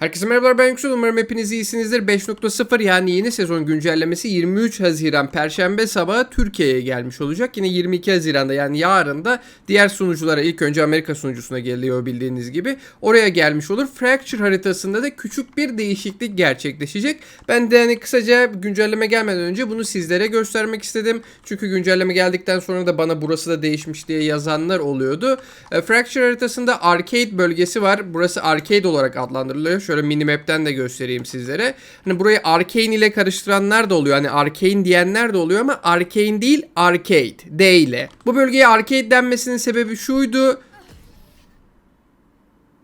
Herkese merhabalar ben Yüksel umarım hepiniz iyisinizdir. 5.0 yani yeni sezon güncellemesi 23 Haziran Perşembe sabahı Türkiye'ye gelmiş olacak. Yine 22 Haziran'da yani yarın da diğer sunuculara ilk önce Amerika sunucusuna geliyor bildiğiniz gibi. Oraya gelmiş olur. Fracture haritasında da küçük bir değişiklik gerçekleşecek. Ben de hani kısaca güncelleme gelmeden önce bunu sizlere göstermek istedim. Çünkü güncelleme geldikten sonra da bana burası da değişmiş diye yazanlar oluyordu. E, Fracture haritasında arcade bölgesi var. Burası arcade olarak adlandırılıyor. Şöyle minimap'ten de göstereyim sizlere. Hani burayı arcane ile karıştıranlar da oluyor. Hani arcane diyenler de oluyor ama arcane değil arcade. D ile. Bu bölgeye arcade denmesinin sebebi şuydu.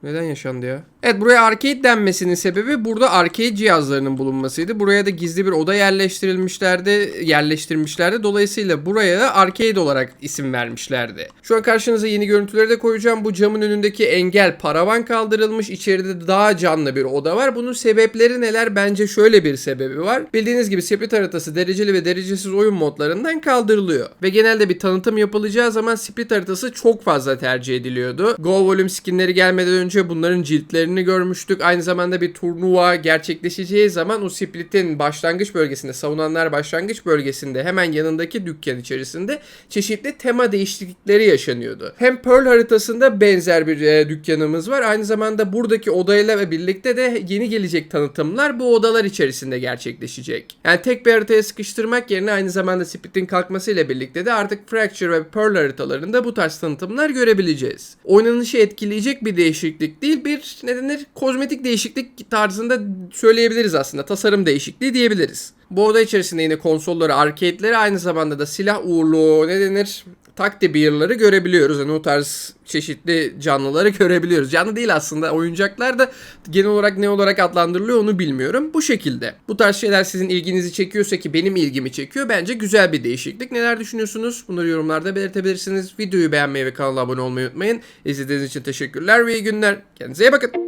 Neden yaşandı ya? Evet buraya arcade denmesinin sebebi burada arcade cihazlarının bulunmasıydı. Buraya da gizli bir oda yerleştirilmişlerdi, yerleştirmişlerdi. Dolayısıyla buraya da arcade olarak isim vermişlerdi. Şu an karşınıza yeni görüntüleri de koyacağım. Bu camın önündeki engel paravan kaldırılmış. İçeride daha canlı bir oda var. Bunun sebepleri neler? Bence şöyle bir sebebi var. Bildiğiniz gibi split haritası dereceli ve derecesiz oyun modlarından kaldırılıyor. Ve genelde bir tanıtım yapılacağı zaman split haritası çok fazla tercih ediliyordu. Go Volume skinleri gelmeden önce bunların ciltlerini görmüştük. Aynı zamanda bir turnuva gerçekleşeceği zaman o split'in başlangıç bölgesinde, savunanlar başlangıç bölgesinde hemen yanındaki dükkan içerisinde çeşitli tema değişiklikleri yaşanıyordu. Hem Pearl haritasında benzer bir e, dükkanımız var. Aynı zamanda buradaki odayla ve birlikte de yeni gelecek tanıtımlar bu odalar içerisinde gerçekleşecek. Yani tek bir haritaya sıkıştırmak yerine aynı zamanda split'in kalkmasıyla birlikte de artık Fracture ve Pearl haritalarında bu tarz tanıtımlar görebileceğiz. Oynanışı etkileyecek bir değişiklik değil, bir ne denir kozmetik değişiklik tarzında söyleyebiliriz aslında. Tasarım değişikliği diyebiliriz. Bu oda içerisinde yine konsolları, arcade'leri aynı zamanda da silah uğurlu ne denir takti beer'ları görebiliyoruz. Yani o tarz çeşitli canlıları görebiliyoruz. Canlı değil aslında oyuncaklar da genel olarak ne olarak adlandırılıyor onu bilmiyorum. Bu şekilde. Bu tarz şeyler sizin ilginizi çekiyorsa ki benim ilgimi çekiyor. Bence güzel bir değişiklik. Neler düşünüyorsunuz? Bunları yorumlarda belirtebilirsiniz. Videoyu beğenmeyi ve kanala abone olmayı unutmayın. İzlediğiniz için teşekkürler ve iyi günler. Kendinize iyi bakın.